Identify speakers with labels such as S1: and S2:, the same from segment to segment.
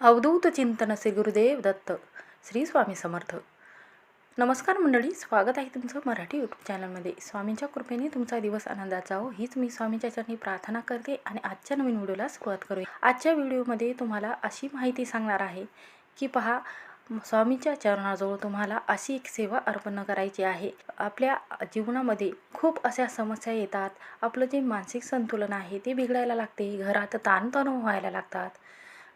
S1: अवधूत चिंतन श्री गुरुदेव दत्त श्री स्वामी समर्थ. नमस्कार मंडळी स्वागत आहे तुमचं मराठी यूट्यूब चॅनलमध्ये स्वामींच्या कृपेने तुमचा दिवस आनंदाचा हो. हीच मी स्वामींच्या चरणी प्रार्थना करते आणि आजच्या नवीन व्हिडिओला सुरुवात करूया. आजच्या व्हिडिओमध्ये तुम्हाला अशी माहिती सांगणार आहे की पहा स्वामीच्या चरणाजवळ तुम्हाला अशी एक सेवा अर्पण करायची आहे. आपल्या जीवनामध्ये खूप अशा समस्या येतात. आपलं जे मानसिक संतुलन आहे ते बिघडायला लागते. घरात ताणतणाव व्हायला लागतात.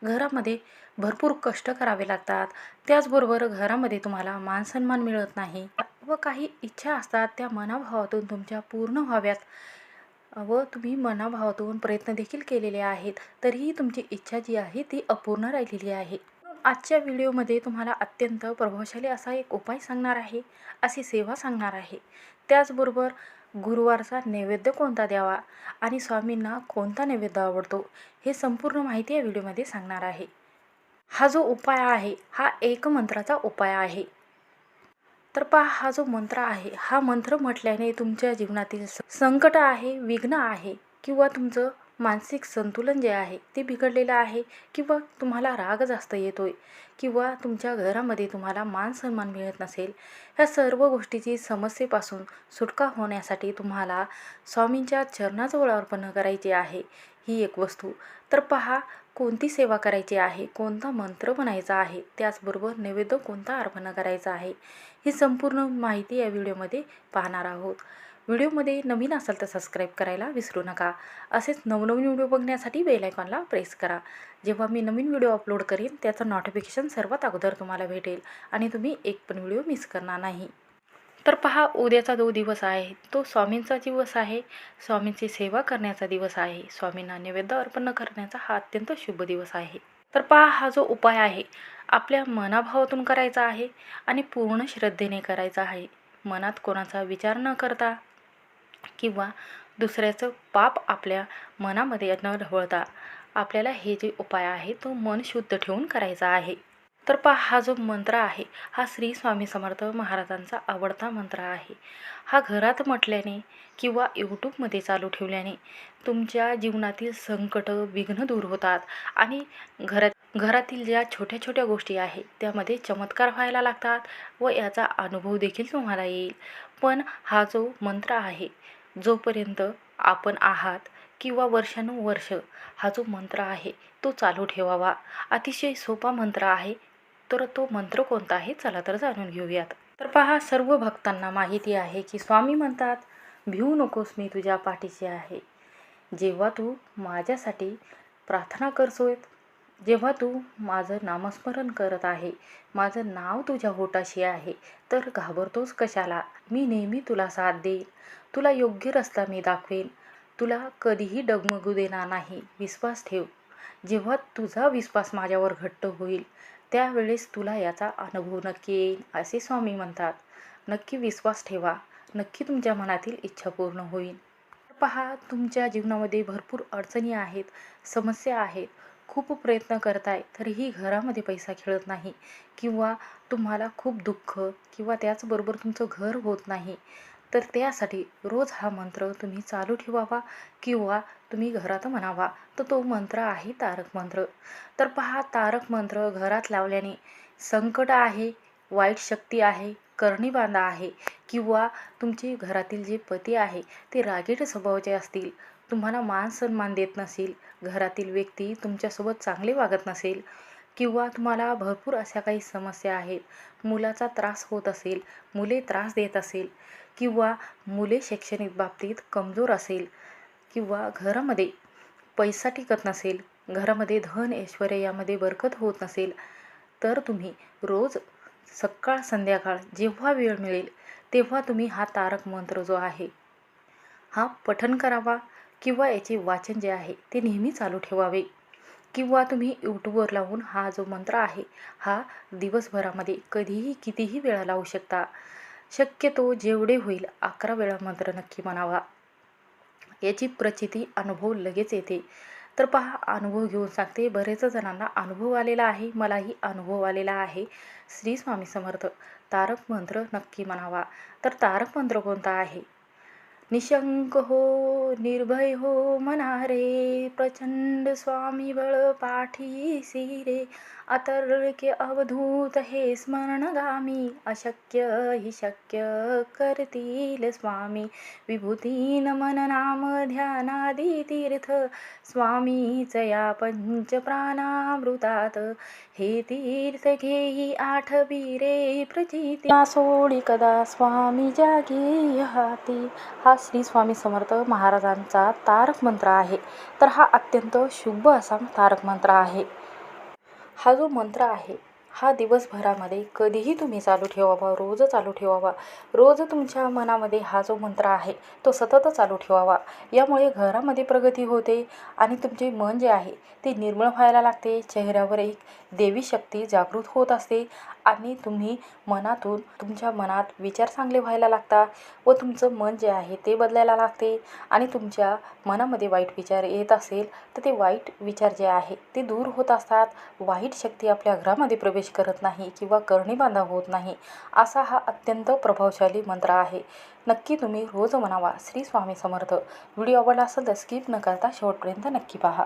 S1: घरामध्ये भरपूर कष्ट करावे लागतात. त्याचबरोबर घरामध्ये तुम्हाला मानसन्मान मिळत नाही व काही इच्छा असतात त्या मनाभावातून तुमच्या पूर्ण व्हाव्यात व तुम्ही मनाभावातून प्रयत्न देखील केलेले आहेत. तरीही तुमची इच्छा जी आहे ती अपूर्ण राहिलेली आहे. आजच्या व्हिडिओमध्ये तुम्हाला अत्यंत प्रभावशाली असा एक उपाय सांगणार आहे अशी सेवा सांगणार आहे. त्याचबरोबर गुरुवारचा नैवेद्य कोणता द्यावा आणि स्वामींना कोणता नैवेद्य आवडतो हे संपूर्ण माहिती या व्हिडिओमध्ये सांगणार आहे. हा जो उपाय आहे हा एक मंत्राचा उपाय आहे. तर पहा हा जो मंत्र आहे हा मंत्र म्हटल्याने तुमच्या जीवनातील संकट आहे विघ्न आहे किंवा तुमचं मानसिक संतुलन जे आहे ते बिघडलेलं आहे किंवा तुम्हाला राग जास्त येतो आहे किंवा तुमच्या घरामध्ये तुम्हाला मान सन्मान मिळत नसेल ह्या सर्व गोष्टीची समस्येपासून सुटका होण्यासाठी तुम्हाला स्वामींच्या चरणाजवळ अर्पण करायचे आहे ही एक वस्तू. तर पहा कोणती सेवा करायची आहे कोणता मंत्र बनायचा आहे त्याचबरोबर नैवेद्य कोणता अर्पण करायचा आहे ही संपूर्ण माहिती या व्हिडिओमध्ये पाहणार आहोत. व्हिडिओमध्ये नवीन असाल तर सबस्क्राईब करायला विसरू नका. असेच नवनवीन व्हिडिओ बघण्यासाठी बेल आयकॉनला प्रेस करा. जेव्हा मी नवीन व्हिडिओ अपलोड करीन त्याचं नोटिफिकेशन सर्वात अगोदर तुम्हाला भेटेल आणि तुम्ही एक पण व्हिडिओ मिस करणार नाही. तर पहा उद्याचा जो दिवस आहे तो स्वामींचा दिवस आहे. स्वामींची सेवा करण्याचा दिवस आहे. स्वामींना नैवेद्य अर्पण करण्याचा हा अत्यंत शुभ दिवस आहे. तर पहा हा जो उपाय आहे आपल्या मनाभावातून करायचा आहे आणि पूर्ण श्रद्धेने करायचा आहे. मनात कोणाचा विचार न करता किंवा दुसऱ्याचं पाप आपल्या मनामध्ये न ढवळता आपल्याला हे जे उपाय आहे तो मन शुद्ध ठेवून करायचा आहे. तर पहा हा जो मंत्र आहे हा श्री स्वामी समर्थ महाराजांचा आवडता मंत्र आहे. हा घरात म्हटल्याने किंवा यूट्यूबमध्ये चालू ठेवल्याने तुमच्या जीवनातील संकट विघ्न दूर होतात आणि घरात घरातील ज्या छोट्या छोट्या गोष्टी आहेत त्यामध्ये चमत्कार व्हायला लागतात व याचा अनुभव देखील तुम्हाला येईल. पण हा जो मंत्र आहे जोपर्यंत आपण आहात किंवा वर्षानुवर्ष हा जो मंत्र आहे तो चालू ठेवावा. अतिशय सोपा मंत्र आहे तर तो मंत्र कोणता आहे चला तर जाणून घेऊयात. तर पहा सर्व भक्तांना माहिती आहे की स्वामी म्हणतात भिवू नकोस मी तुझ्या पाठीशी आहे. जेव्हा तू माझ्यासाठी प्रार्थना करतोय जेव्हा तू माझं नामस्मरण करत आहे माझं नाव तुझ्या होटाशी आहे तर घाबरतोस कशाला? मी नेहमी तुला साथ देईन. तुला योग्य रस्ता मी दाखवेन. तुला कधीही डगमगू देणार नाही. विश्वास ठेव. जेव्हा तुझा विश्वास माझ्यावर घट्ट होईल त्यावेळेस तुला याचा अनुभव नक्की येईल असे स्वामी म्हणतात. नक्की विश्वास ठेवा. नक्की तुमच्या मनातील इच्छा पूर्ण होईल. पहा तुमच्या जीवनामध्ये भरपूर अडचणी आहेत समस्या आहेत. खूप प्रयत्न करताय तरीही घरामध्ये पैसा खेळत नाही किंवा तुम्हाला खूप दुःख किंवा त्याचबरोबर तुमचं घर होत नाही तर त्यासाठी रोज हा मंत्र तुम्ही चालू ठेवावा किंवा तुम्ही घरात म्हणावा. तर तो मंत्र आहे तारक मंत्र. तर पहा तारक मंत्र घरात लावल्याने संकट आहे वाईट शक्ती आहे करणीबांधा आहे किंवा तुमचे घरातील जे पती आहे ते रागीट स्वभावाचे असतील. तुम्हाला मान सन्मान देत नसेल घरातील व्यक्ती तुमच्यासोबत चांगले वागत नसेल किंवा तुम्हाला भरपूर अशा काही समस्या आहेत मुलाचा त्रास होत असेल मुले त्रास देत असेल किंवा मुले शैक्षणिक बाबतीत कमजोर असेल किंवा घरामध्ये पैसा टिकत नसेल घरामध्ये धन ऐश्वर्य यामध्ये बरकत होत नसेल तर तुम्ही रोज सकाळ संध्याकाळ जेव्हा वेळ मिळेल तेव्हा तुम्ही हा तारक मंत्र जो आहे हा पठन करावा. किंवा याचे वाचन जे आहे ते नेहमी चालू ठेवावे. किंवा तुम्ही यूट्यूबवर लावून हा जो मंत्र आहे हा दिवसभरामध्ये कधीही कितीही वेळा लावू शकता. शक्यतो जेवढे होईल अकरा वेळा मंत्र नक्की म्हणावा. याची प्रचिती अनुभव लगेच येते. तर पहा अनुभव घेऊन सांगते बरेच जणांना अनुभव आलेला आहे मलाही अनुभव आलेला आहे. श्री स्वामी समर्थ तारक मंत्र नक्की म्हणावा. तर तारक मंत्र कोणता आहे? निशंक हो निर्भय हो मनारे प्रचंड स्वामी बळ पाठीसी रे अतर्क्य अवधूत हे स्मरणगामी अशक्य हि शक्य करतील स्वामी विभूती नमन नाम ध्यानादी तीर्थ स्वामीच या पंच प्राणामृतात हे तीर्थ घेई आठवी रे प्रचिती सोडी कदा स्वामी जागी हाती हा श्री स्वामी समर्थ महाराजांचा तारक मंत्र आहे. तर हा अत्यंत शुभ असा तारक मंत्र आहे. हा जो मंत्र आहे हा दिवसभरामध्ये कधीही तुम्ही चालू ठेवावा रोज चालू ठेवावा. रोज तुमच्या मनामध्ये हा जो मंत्र आहे तो सतत चालू ठेवावा. यामुळे घरामध्ये प्रगती होते आणि तुमचे मन जे आहे ते निर्मळ व्हायला लागते. चेहऱ्यावर एक देवी शक्ती जागृत होत असते. आणि तुम्ही मनातून तुमच्या मनात विचार चांगले व्हायला लागतात व तुमचं मन जे आहे ते बदलायला लागते. आणि तुमच्या मनामध्ये वाईट विचार येत असेल तर ते वाईट विचार जे आहे ते दूर होत असतात. वाईट शक्ती आपल्या घरामध्ये प्रवेश करत नाही किंवा करणी बांधा होत नाही असा हा अत्यंत प्रभावशाली मंत्र आहे. नक्की तुम्ही रोज म्हणावा श्री स्वामी समर्थ. व्हिडिओ आवडला असेल तर स्किप न करता शेवटपर्यंत नक्की पहा.